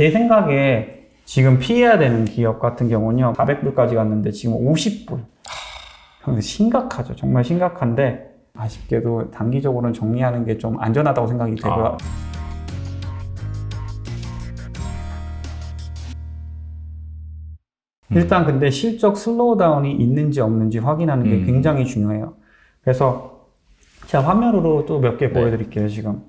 제 생각에 지금 피해야 되는 기업 같은 경우는요, 400불까지 갔는데 지금 50불. 심각하죠. 정말 심각한데, 아쉽게도 단기적으로는 정리하는 게 좀 안전하다고 생각이 되고요. 아. 일단 근데 실적 슬로우다운이 있는지 없는지 확인하는 게 음. 굉장히 중요해요. 그래서 제가 화면으로 또 몇개 네. 보여드릴게요, 지금.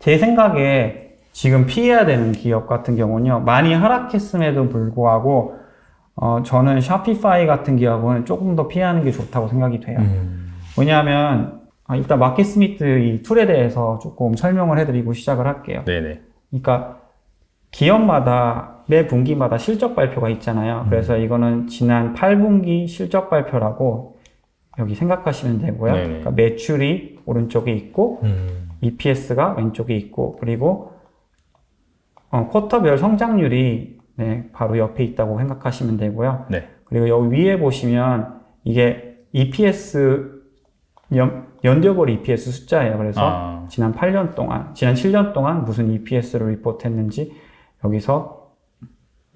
제 생각에 지금 피해야 되는 기업 같은 경우는요, 많이 하락했음에도 불구하고, 어, 저는 샤피파이 같은 기업은 조금 더 피하는 게 좋다고 생각이 돼요. 음. 왜냐하면, 아, 일단 마켓 스미트 이 툴에 대해서 조금 설명을 해드리고 시작을 할게요. 네네. 그러니까 기업마다 매 분기마다 실적 발표가 있잖아요. 그래서 이거는 지난 8분기 실적 발표라고 여기 생각하시면 되고요. 네네. 그러니까 매출이 오른쪽에 있고 음. EPS가 왼쪽에 있고 그리고 어, 쿼터별 성장률이 네, 바로 옆에 있다고 생각하시면 되고요. 네. 그리고 여기 위에 보시면 이게 EPS 연, 연결 EPS 숫자예요. 그래서 아. 지난 8년 동안, 지난 7년 동안 무슨 EPS를 리포트했는지 여기서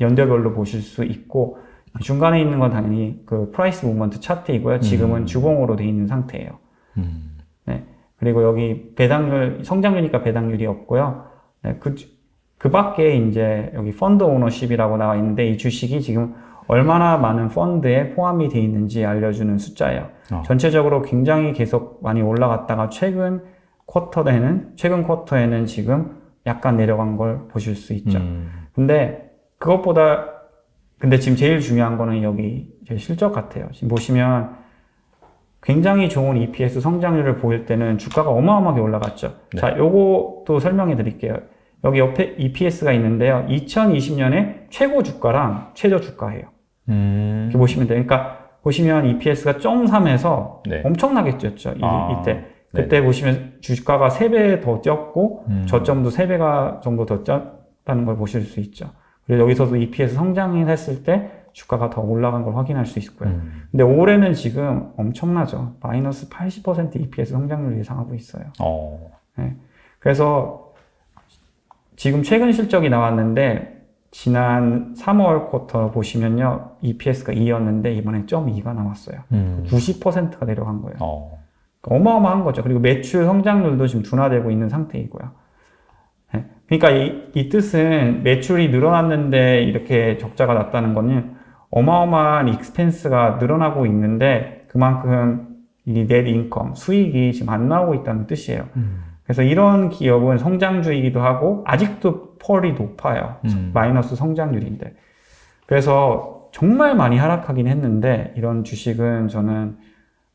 연도별로 보실 수 있고 중간에 있는 건 당연히 그 프라이스 무브먼트 차트이고요. 지금은 음. 주봉으로 돼 있는 상태예요. 음. 네. 그리고 여기 배당률, 성장률이니까 배당률이 없고요. 네. 그, 그 밖에 이제 여기 펀드 오너십이라고 나와 있는데 이 주식이 지금 얼마나 많은 펀드에 포함이 돼 있는지 알려주는 숫자예요. 어. 전체적으로 굉장히 계속 많이 올라갔다가 최근 쿼터에는, 최근 쿼터에는 지금 약간 내려간 걸 보실 수 있죠. 음. 근데 그것보다 근데 지금 제일 중요한 거는 여기 제 실적 같아요. 지금 보시면 굉장히 좋은 EPS 성장률을 보일 때는 주가가 어마어마하게 올라갔죠. 네. 자, 요것도 설명해 드릴게요. 여기 옆에 EPS가 있는데요. 2020년에 최고 주가랑 최저 주가예요. 음. 이렇게 보시면 돼요. 그러니까 보시면 EPS가 0.3에서 네. 엄청나게 뛰었죠. 이, 아, 이 때. 그때 보시면 주가가 3배 더 뛰었고 음. 저점도 3배가 정도 더 뛰었다는 걸 보실 수 있죠. 그리고 여기서도 EPS 성장을 했을 때 주가가 더 올라간 걸 확인할 수 있고요. 음. 근데 올해는 지금 엄청나죠. 마이너스 80% EPS 성장률 예상하고 있어요. 어. 그래서 지금 최근 실적이 나왔는데 지난 3월 쿼터 보시면요. EPS가 2였는데 이번에 0.2가 나왔어요. 음. 90%가 내려간 거예요. 어. 어마어마한 거죠. 그리고 매출 성장률도 지금 둔화되고 있는 상태이고요. 네. 그러니까 이, 이 뜻은 매출이 늘어났는데 이렇게 적자가 났다는 거는 어마어마한 익스펜스가 늘어나고 있는데 그만큼 이넷 인컴, 수익이 지금 안 나오고 있다는 뜻이에요. 음. 그래서 이런 기업은 성장주이기도 하고 아직도 펄이 높아요. 음. 마이너스 성장률인데. 그래서 정말 많이 하락하긴 했는데 이런 주식은 저는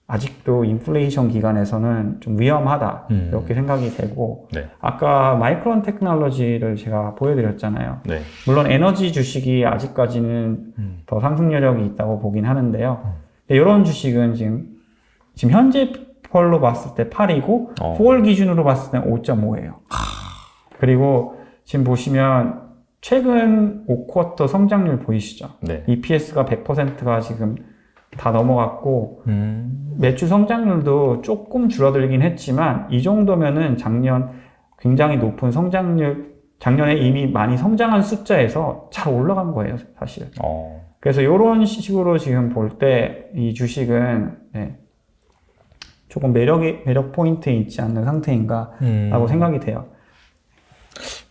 아직도 인플레이션 기간에서는 좀 위험하다 음. 이렇게 생각이 되고 네. 아까 마이크론 테크놀로지를 제가 보여드렸잖아요. 네. 물론 에너지 주식이 아직까지는 음. 더 상승 여력이 있다고 보긴 하는데요. 근데 이런 주식은 지금 지금 현재 펄로 봤을 때 8이고 어. 9월 기준으로 봤을 때 5.5예요. 그리고 지금 보시면 최근 5쿼터 성장률 보이시죠? 네. EPS가 100%가 지금 다 넘어갔고 음. 매출 성장률도 조금 줄어들긴 했지만 이 정도면은 작년 굉장히 높은 성장률 작년에 이미 많이 성장한 숫자에서 잘 올라간 거예요, 사실. 어. 그래서 이런 식으로 지금 볼 때 이 주식은 네, 조금 매력이 매력 포인트에 있지 않는 상태인가라고 음. 생각이 돼요.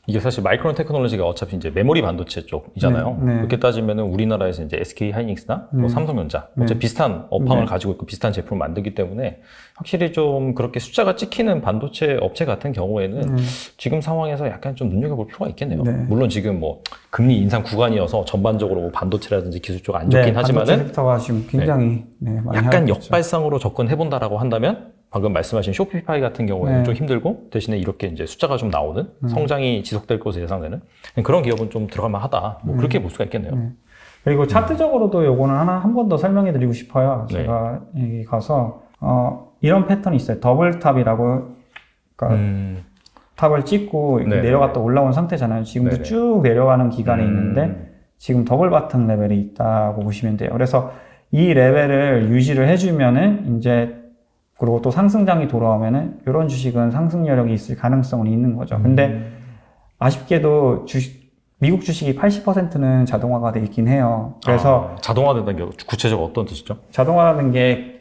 이게 사실 마이크론 테크놀로지가 어차피 이제 메모리 반도체 쪽이잖아요. 네, 네. 그렇게 따지면은 우리나라에서 이제 SK 하이닉스나 뭐 네. 삼성전자 네. 어차피 비슷한 업황을 네. 가지고 있고 비슷한 제품을 만들기 때문에 확실히 좀 그렇게 숫자가 찍히는 반도체 업체 같은 경우에는 네. 지금 상황에서 약간 좀 눈여겨볼 필요가 있겠네요. 네. 물론 지금 뭐 금리 인상 구간이어서 전반적으로 뭐 반도체라든지 기술 쪽 안 좋긴 네, 반도체 하지만은 섹터가 지금 굉장히 네, 많이 약간. 역발상으로 접근해본다라고 한다면 방금 말씀하신 쇼피파이 같은 경우에는 네. 좀 힘들고 대신에 이렇게 이제 숫자가 좀 나오는 음. 성장이 지속될 것으로 예상되는 그런 기업은 좀 들어갈만 하다. 뭐 그렇게 볼 수가 있겠네요. 네. 그리고 차트적으로도 요거는 하나 한 번 더 설명해 드리고 싶어요. 네. 제가 여기 가서 어, 이런 패턴이 있어요. 더블 탑이라고 그러니까 음, 탑을 찍고 이렇게 네, 내려갔다 올라온 상태잖아요. 지금도 네네. 쭉 내려가는 기간에 음. 있는데 지금 더블 바텀 레벨에 있다고 보시면 돼요. 그래서 이 레벨을 유지를 해주면은 이제 그리고 또 상승장이 돌아오면은 이런 주식은 상승 여력이 있을 가능성은 있는 거죠. 근데 음. 아쉽게도 주식 미국 주식이 80%는 자동화가 돼 있긴 해요. 그래서 아, 자동화된다는 게 구체적으로 어떤 뜻이죠? 자동화라는 게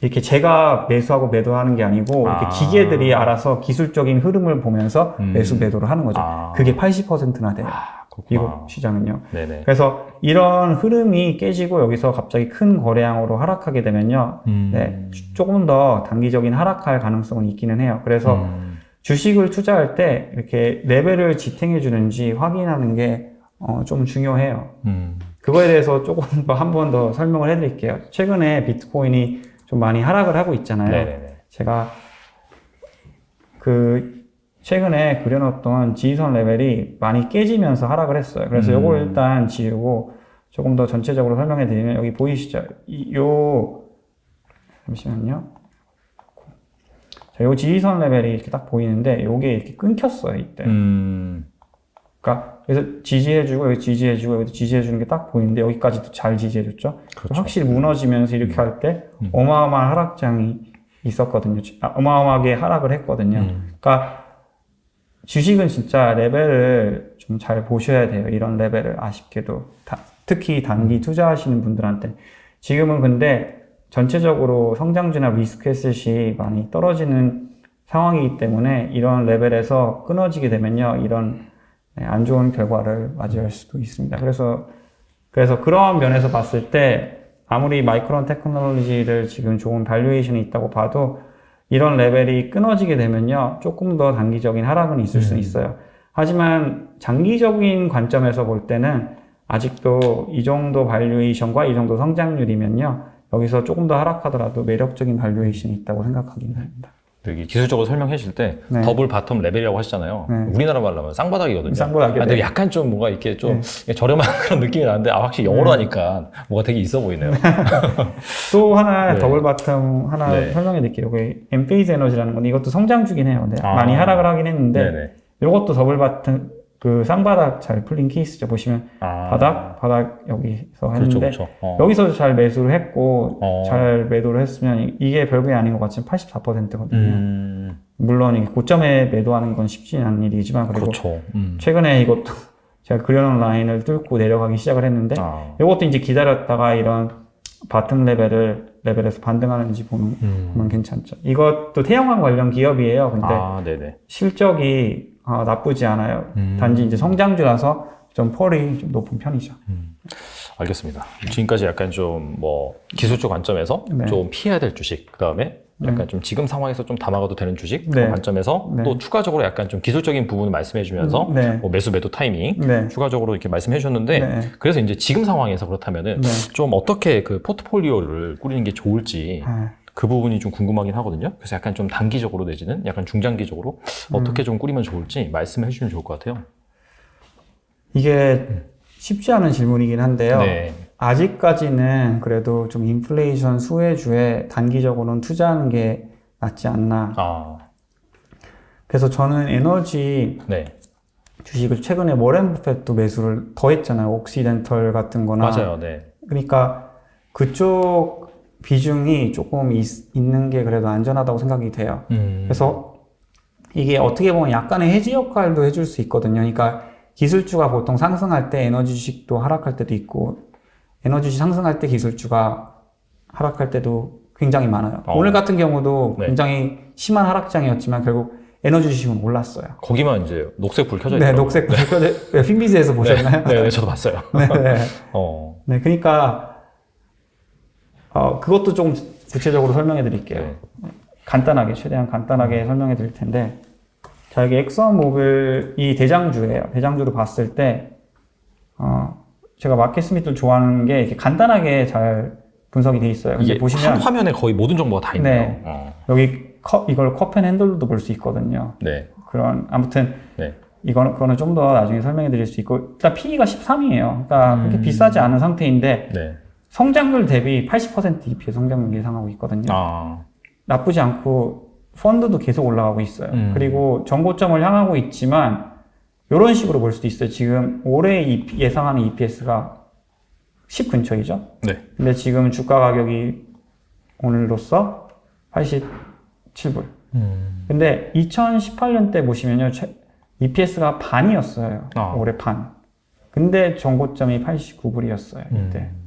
이렇게 제가 매수하고 매도하는 게 아니고 이렇게 아. 기계들이 알아서 기술적인 흐름을 보면서 음. 매수 매도를 하는 거죠. 아. 그게 80%나 돼요. 아. 미국 시장은요. 네네. 그래서 이런 흐름이 깨지고 여기서 갑자기 큰 거래량으로 하락하게 되면요. 음. 네, 조금 더 단기적인 하락할 가능성은 있기는 해요. 그래서 음. 주식을 투자할 때 이렇게 레벨을 지탱해 주는지 확인하는 게 어, 좀 중요해요. 음. 그거에 대해서 조금 더 한 번 더 설명을 해드릴게요. 최근에 비트코인이 좀 많이 하락을 하고 있잖아요. 네네네. 제가 그 최근에 그려놓던 지지선 레벨이 많이 깨지면서 하락을 했어요. 그래서 음. 요걸 일단 지우고 조금 더 전체적으로 설명해 드리면 여기 보이시죠? 이, 요 잠시만요. 자, 요 지지선 레벨이 이렇게 딱 보이는데 요게 이렇게 끊겼어요 이때. 음. 그러니까 그래서 지지해주고 여기 지지해주고 여기 지지해주는 게 딱 보이는데 여기까지도 잘 지지해줬죠. 그렇죠. 확실히 무너지면서 이렇게 할때 음. 어마어마한 하락장이 있었거든요. 아, 어마어마하게 하락을 했거든요. 음. 그러니까 주식은 진짜 레벨을 좀 잘 보셔야 돼요. 이런 레벨을 아쉽게도 다- 특히 단기 투자하시는 분들한테 지금은 근데 전체적으로 성장주나 리스크 에셋이 많이 떨어지는 상황이기 때문에 이런 레벨에서 끊어지게 되면요 이런 네, 안 좋은 결과를 맞이할 수도 있습니다. 그래서 그래서 그런 면에서 봤을 때 아무리 마이크론 테크놀로지를 지금 좋은 발류에이션이 있다고 봐도 이런 레벨이 끊어지게 되면요 조금 더 단기적인 하락은 있을 수 음. 있어요. 하지만 장기적인 관점에서 볼 때는 아직도 이 정도 발류에이션과 이 정도 성장률이면요 여기서 조금 더 하락하더라도 매력적인 발류에이션이 있다고 생각하긴 합니다. 여기 기술적으로 설명해 주실 때 네. 더블 바텀 레벨이라고 하시잖아요. 네. 우리나라 말로 하면 쌍바닥이거든요. 쌍바닥이, 아, 근데 네. 약간 좀 뭔가 이렇게 좀 저렴한 그런 느낌이 나는데 아, 확실히 영어로 하니까 뭐가 되게 있어 보이네요. 또 하나 네. 더블 바텀 하나 네. 설명해 드릴게요. 여기 엠페이즈 에너지라는 건데 이것도 성장주긴 해요. 네, 아. 많이 하락을 하긴 했는데 네네. 이것도 더블 바텀 그 쌍바닥 잘 풀린 케이스죠. 보시면 아. 바닥 바닥 여기서 그렇죠, 했는데 그렇죠. 어. 여기서 잘 매수를 했고 어. 잘 매도를 했으면 이- 이게 별게 아닌 것 같지만 84%거든요. 음, 물론 이게 고점에 매도하는 건 쉽지 않은 일이지만 그리고 그렇죠. 음. 최근에 이것도 제가 그려놓은 라인을 뚫고 내려가기 시작을 했는데 아. 이것도 이제 기다렸다가 이런 바텀 레벨을 레벨에서 반등하는지 보는 음. 보면 괜찮죠. 이것도 태양광 관련 기업이에요. 근데 아. 실적이 어, 나쁘지 않아요. 음. 단지 이제 성장주라서 좀 펄이 좀 높은 편이죠. 알겠습니다. 지금까지 약간 좀 뭐 기술적 관점에서 네. 좀 피해야 될 주식, 그 다음에 약간 좀 지금 상황에서 좀 담아가도 되는 주식 네. 그런 관점에서 네. 또 추가적으로 약간 좀 기술적인 부분을 말씀해 주면서 네. 뭐 매수 매도 타이밍 네. 추가적으로 이렇게 말씀해 주셨는데 네. 그래서 이제 지금 상황에서 그렇다면은 네. 좀 어떻게 그 포트폴리오를 꾸리는 게 좋을지 아, 그 부분이 좀 궁금하긴 하거든요. 그래서 약간 좀 단기적으로 내지는 약간 중장기적으로 어떻게 좀 꾸리면 좋을지 말씀해 주시면 좋을 것 같아요. 이게 쉽지 않은 질문이긴 한데요. 네. 아직까지는 그래도 좀 인플레이션 수혜주에 단기적으로는 투자하는 게 낫지 않나. 아, 그래서 저는 에너지 네. 주식을 최근에 워렌 버핏도 매수를 더 했잖아요. 옥시덴털 같은 거나. 맞아요. 네. 그러니까 그쪽 비중이 조금 있, 있는 게 그래도 안전하다고 생각이 돼요. 음. 그래서 이게 어떻게 보면 약간의 해지 역할도 해줄 수 있거든요. 그러니까 기술주가 보통 상승할 때 에너지 주식도 하락할 때도 있고 에너지 주식 상승할 때 기술주가 하락할 때도 굉장히 많아요. 어. 오늘 같은 경우도 네. 굉장히 심한 하락장이었지만 결국 에너지 주식은 올랐어요. 거기만 이제 녹색 불 켜져 네, 있더라고요. 녹색 불 네, 핀비즈에서 보셨나요? 네, 네, 저도 봤어요. 네, 네. 어. 네, 그러니까 어, 그것도 좀 구체적으로 설명해 드릴게요. 네. 간단하게 최대한 간단하게 설명해 드릴 텐데 자 여기 엑선 모빌 이 대장주예요. 대장주로 봤을 때 어, 제가 마켓 스미트를 좋아하는 게 이렇게 간단하게 잘 분석이 돼 있어요. 근데 이게 보시면 한 화면에 거의 모든 정보가 다 있네요. 네. 어. 여기 컵 이걸 컵앤 핸들로도 볼 수 있거든요. 네. 그런 아무튼 네. 이거는 그거는 좀 더 나중에 설명해 드릴 수 있고 일단 PE가 13이에요. 그러니까 그렇게 음. 비싸지 않은 상태인데 네. 성장률 대비 80% EPS 성장률 예상하고 있거든요. 아. 나쁘지 않고 펀드도 계속 올라가고 있어요. 음. 그리고 정고점을 향하고 있지만 이런 식으로 볼 수도 있어요. 지금 올해 EP 예상하는 EPS가 10 근처이죠. 네. 근데 지금 주가 가격이 오늘로써 87불. 음. 근데 2018년 때 보시면요. 최- EPS가 반이었어요. 아. 올해 반. 근데 정고점이 89불이었어요. 이때. 음.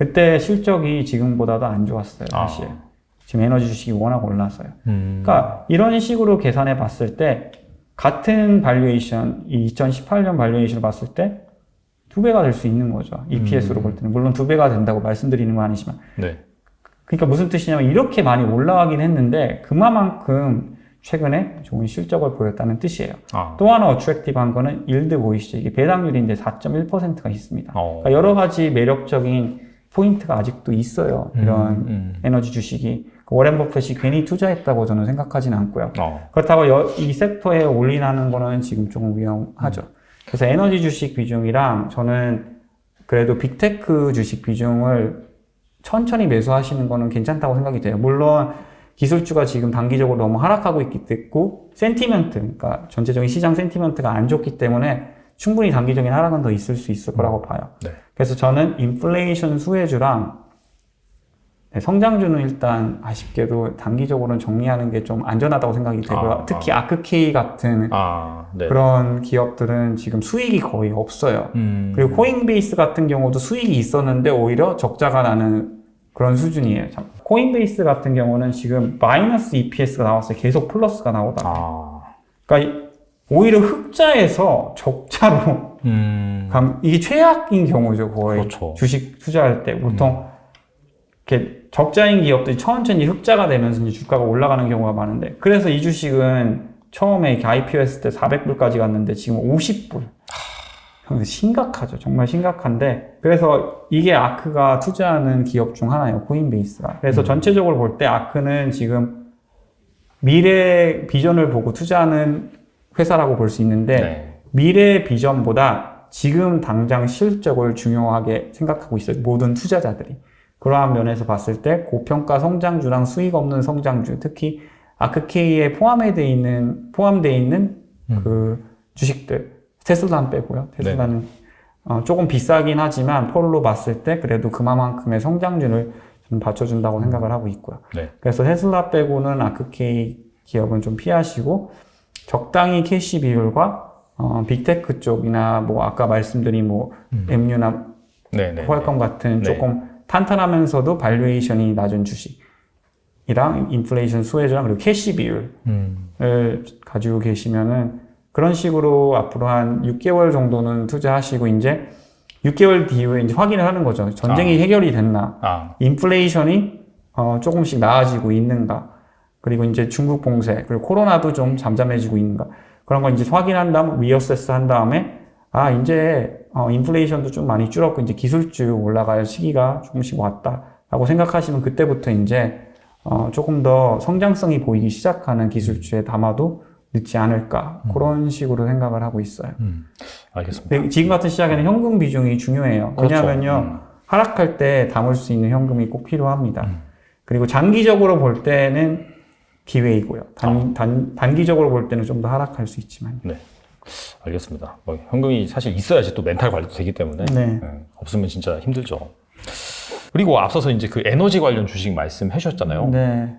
그때 실적이 지금보다도 안 좋았어요. 사실. 아. 지금 에너지 주식이 워낙 올라서요. 음. 그러니까 이런 식으로 계산해 봤을 때 같은 발류에이션, 2018년 발류에이션을 봤을 때 두 배가 될 수 있는 거죠. EPS로 음. 볼 때는. 물론 두 배가 된다고 말씀드리는 건 아니지만. 네. 그러니까 무슨 뜻이냐면 이렇게 많이 올라가긴 했는데 그만큼 최근에 좋은 실적을 보였다는 뜻이에요. 아. 또 하나 어트랙티브한 거는 일드 보이시죠? 이게 배당률인데 4.1%가 있습니다. 어. 그러니까 여러 가지 매력적인 포인트가 아직도 있어요. 이런 음. 에너지 주식이. 그 워렌 버핏이 괜히 투자했다고 저는 생각하지는 않고요. 어. 그렇다고 여- 이 섹터에 올인하는 거는 지금 조금 위험하죠. 그래서 에너지 주식 비중이랑 저는 그래도 빅테크 주식 비중을 천천히 매수하시는 거는 괜찮다고 생각이 돼요. 물론 기술주가 지금 단기적으로 너무 하락하고 있기 때문에 센티멘트, 그러니까 전체적인 시장 센티멘트가 안 좋기 때문에 충분히 단기적인 하락은 더 있을 수 있을 거라고 봐요. 네. 그래서 저는 인플레이션 수혜주랑 네, 성장주는 일단 아쉽게도 단기적으로는 정리하는 게 좀 안전하다고 생각이 되고요. 아, 특히 아 크케이 같은 아. 네. 그런 기업들은 지금 수익이 거의 없어요. 음. 그리고 코인베이스 같은 경우도 수익이 있었는데 오히려 적자가 나는 그런 수준이에요. 참. 코인베이스 같은 경우는 지금 마이너스 EPS가 나왔어요. 계속 플러스가 나오다가. 아. 그러니까 이- 오히려 흑자에서 적자로 음. 감, 이게 최악인 경우죠, 거의. 그렇죠. 주식 투자할 때. 보통, 이렇게 적자인 기업들이 천천히 흑자가 되면서 이제 주가가 올라가는 경우가 많은데. 그래서 이 주식은 처음에 이렇게 IPO 했을 때 400불까지 갔는데 지금 50불. 형, 심각하죠. 정말 심각한데. 그래서 이게 아크가 투자하는 기업 중 하나예요. 코인베이스가. 그래서 전체적으로 볼 때 아크는 지금 미래 비전을 보고 투자하는 회사라고 볼 수 있는데 네. 미래 비전보다 지금 당장 실적을 중요하게 생각하고 있어요. 모든 투자자들이. 그러한 면에서 봤을 때 고평가 성장주랑 수익 없는 성장주, 특히 아크케이에 포함되어 있는, 포함되어 있는 음. 그 주식들, 테슬라는 빼고요. 테슬라는 어, 조금 비싸긴 하지만 폴로 봤을 때 그래도 그만큼의 성장률을 좀 받쳐준다고 생각을 하고 있고요. 네. 그래서 테슬라 빼고는 아크케이 기업은 좀 피하시고 적당히 캐시 비율과 어, 빅테크 쪽이나 뭐 아까 말씀드린 뭐 음. MU나 네, 네. 퀄컴 같은 네. 조금 탄탄하면서도 발류에이션이 낮은 주식이랑 인플레이션 수혜주랑 그리고 캐시 비율을 음. 가지고 계시면은 그런 식으로 앞으로 한 6개월 정도는 투자하시고 이제 6개월 뒤에 이제 확인을 하는 거죠. 전쟁이 해결이 됐나? 아. 인플레이션이 어, 조금씩 나아지고 있는가? 그리고 이제 중국 봉쇄, 그리고 코로나도 좀 잠잠해지고 있는가? 그런 걸 이제 확인한 다음, 리어세스 한 다음에, 아, 이제, 어, 인플레이션도 좀 많이 줄었고, 이제 기술주 올라갈 시기가 조금씩 왔다라고 생각하시면 그때부터 이제, 어, 조금 더 성장성이 보이기 시작하는 기술주에 담아도 늦지 않을까. 그런 식으로 생각을 하고 있어요. 음. 알겠습니다. 근데 지금 같은 시장에는 현금 비중이 중요해요. 그렇죠. 왜냐하면요, 음. 하락할 때 담을 수 있는 현금이 꼭 필요합니다. 음. 그리고 장기적으로 볼 때는 기회이고요. 단, 단, 단기적으로 볼 때는 좀 더 하락할 수 있지만. 네. 알겠습니다. 뭐 현금이 사실 있어야지 또 멘탈 관리도 되기 때문에 네. 네, 없으면 진짜 힘들죠. 그리고 앞서서 이제 그 에너지 관련 주식 말씀해 주셨잖아요. 네.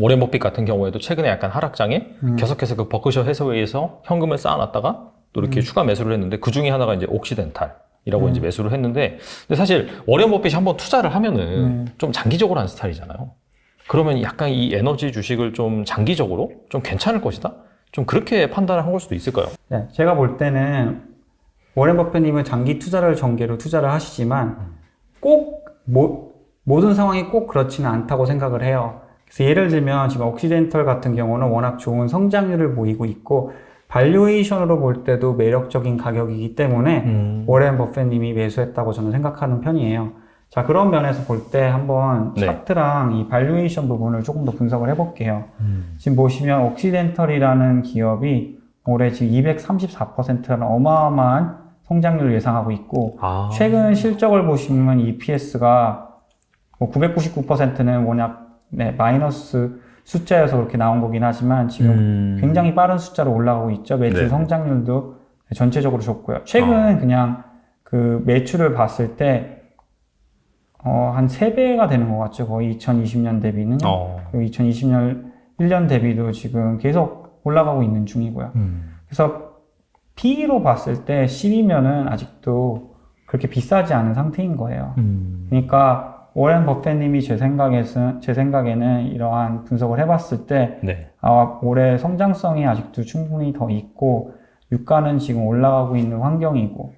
워렌 버핏 같은 경우에도 최근에 약간 하락장에 음. 계속해서 그 버크셔 해서웨이에서 현금을 쌓아놨다가 또 음. 이렇게 추가 매수를 했는데 그 중에 하나가 이제 옥시덴탈 이라고 이제 매수를 했는데 근데 사실 워렌 버핏이 한번 투자를 하면은 음. 좀 장기적으로 하는 스타일이잖아요. 그러면 약간 이 에너지 주식을 좀 장기적으로 좀 괜찮을 것이다. 좀 그렇게 판단을 한 걸 수도 있을까요? 네, 제가 볼 때는 워렌 버핏님은 장기 투자를 전개로 투자를 하시지만 꼭 모, 모든 상황이 꼭 그렇지는 않다고 생각을 해요. 그래서 예를 들면 지금 옥시덴털 같은 경우는 워낙 좋은 성장률을 보이고 있고 발류에이션으로 볼 때도 매력적인 가격이기 때문에 음. 워렌 버핏님이 매수했다고 저는 생각하는 편이에요. 자 그런 면에서 볼 때 한번 네. 차트랑 이 발류에이션 부분을 조금 더 분석을 해볼게요. 음. 지금 보시면 옥시덴털이라는 기업이 올해 지금 234%라는 어마어마한 성장률을 예상하고 있고 아. 최근 실적을 보시면 EPS가 뭐 999%는 워낙 네, 마이너스 숫자여서 그렇게 나온 거긴 하지만 지금 음. 굉장히 빠른 숫자로 올라가고 있죠. 매출 네. 성장률도 전체적으로 좋고요. 최근 아. 그냥 그 매출을 봤을 때 어, 한 3배가 되는 것 같죠. 거의 2020년 대비는. 어. 그리고 2020년 1년 대비도 지금 계속 올라가고 있는 중이고요. 음. 그래서 P로 봤을 때 10이면은 아직도 그렇게 비싸지 않은 상태인 거예요. 음. 그러니까 워렌 버핏님이 제 생각에서 제 생각에는 이러한 분석을 해봤을 때 네. 아, 올해 성장성이 아직도 충분히 더 있고 유가는 지금 올라가고 있는 환경이고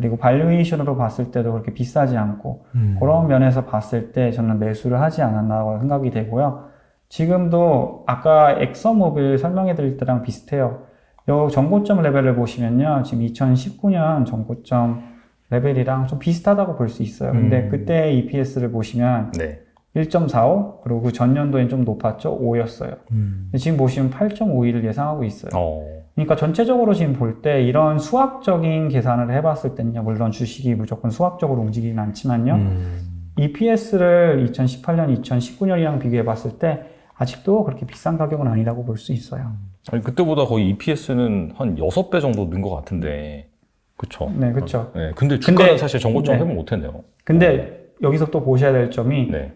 그리고 발류에이션으로 봤을 때도 그렇게 비싸지 않고 음. 그런 면에서 봤을 때 저는 매수를 하지 않았나고 생각이 되고요. 지금도 아까 엑서모빌 설명해 드릴 때랑 비슷해요. 요 전고점 레벨을 보시면요. 지금 2019년 전고점 레벨이랑 좀 비슷하다고 볼 수 있어요. 근데 음. 그때 EPS를 보시면 네. 1.45 그리고 그 전년도엔 좀 높았죠. 5였어요. 음. 지금 보시면 8.51을 예상하고 있어요. 어. 그러니까 전체적으로 지금 볼 때 이런 수학적인 계산을 해봤을 때는요. 물론 주식이 무조건 수학적으로 움직이진 않지만요. 음. EPS를 2018년, 2019년이랑 비교해 봤을 때 아직도 그렇게 비싼 가격은 아니라고 볼 수 있어요. 아니, 그때보다 거의 EPS는 한 6배 정도 는 것 같은데. 그쵸. 네, 그렇죠. 네. 근데 주가는 근데- 사실 전고점 네. 회복 못 했네요. 근데 여기서 또 보셔야 될 점이 네.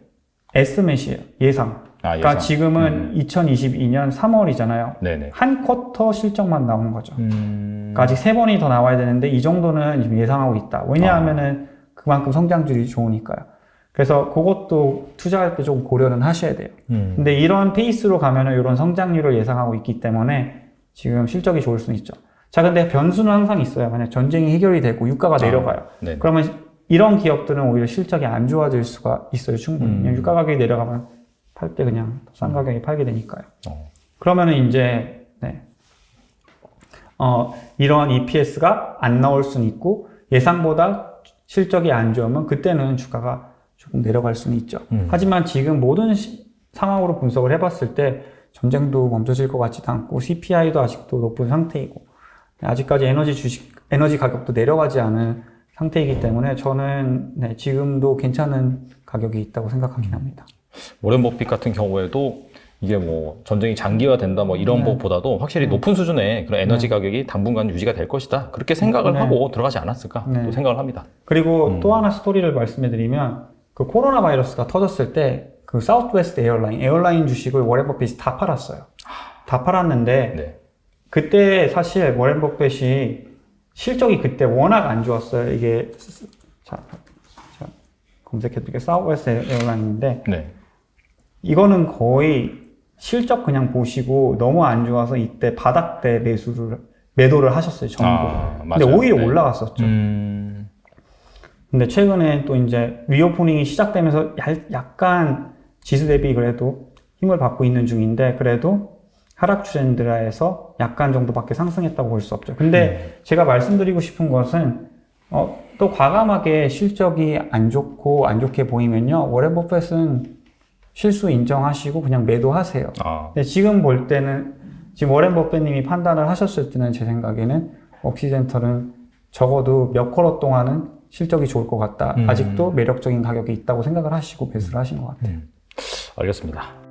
에스맷이에요. 예상. 아, 그러니까 예상. 지금은 2022년 3월이잖아요. 네네. 한 쿼터 실적만 나온 거죠. 음. 그러니까 아직 세 번이 더 나와야 되는데 이 정도는 지금 예상하고 있다. 왜냐하면은 그만큼 성장률이 좋으니까요. 그래서 그것도 투자할 때 좀 고려는 하셔야 돼요. 음. 근데 이런 페이스로 가면은 이런 성장률을 예상하고 있기 때문에 지금 실적이 좋을 수는 있죠. 자, 근데 변수는 항상 있어요. 만약 전쟁이 해결이 되고 유가가 내려가요. 네. 그러면 이런 기업들은 오히려 실적이 안 좋아질 수가 있어요. 충분히. 음. 그냥 유가 가격이 내려가면 팔 때 그냥 더싼 가격에 팔게 되니까요. 어. 그러면은 이제 네. 어, 이런 EPS가 안 나올 수는 있고 예상보다 실적이 안 좋으면 그때는 주가가 조금 내려갈 수는 있죠. 음. 하지만 지금 모든 시- 상황으로 분석을 해봤을 때 전쟁도 멈춰질 것 같지도 않고 CPI도 아직도 높은 상태이고 아직까지 에너지 주식 에너지 가격도 내려가지 않은 상태이기 때문에 저는 네, 지금도 괜찮은 가격이 있다고 생각하긴 합니다. 워렌 버핏 같은 경우에도 이게 뭐 전쟁이 장기화된다 뭐 이런 네. 것보다도 확실히 높은 수준의 그런 에너지 가격이 당분간 유지가 될 것이다. 그렇게 생각을 네. 하고 들어가지 않았을까 네. 또 생각을 합니다. 그리고 음. 또 하나 스토리를 말씀해드리면 그 코로나 바이러스가 터졌을 때 그 사우스웨스트 에어라인 에어라인 주식을 워렌 버핏이 다 팔았어요. 다 팔았는데 네. 그때 사실 워렌 버핏이 실적이 그때 워낙 안 좋았어요. 이게 자, 자 검색해드릴게요. 사우스웨스트 에어라인인데 네. 이거는 거의 실적 그냥 보시고 너무 안 좋아서 이때 바닥 때 매수를 매도를 하셨어요. 전부. 아, 근데. 오히려 네. 올라갔었죠. 음. 근데 최근에 또 이제 리오프닝이 시작되면서 약- 약간 지수 대비 그래도 힘을 받고 있는 중인데 그래도 하락 트렌드라에서 약간 정도밖에 상승했다고 볼 수 없죠. 근데 제가 말씀드리고 싶은 것은 어, 또 과감하게 실적이 안 좋고 안 좋게 보이면요 워렌 버핏은 실수 인정하시고 그냥 매도하세요. 아. 근데 지금 볼 때는 지금 워렌 버핏님이 판단을 하셨을 때는 제 생각에는 옥시젠털은 적어도 몇 쿼터 동안은 실적이 좋을 것 같다. 음. 아직도 매력적인 가격이 있다고 생각을 하시고 배수를 하신 것 같아요. 알겠습니다.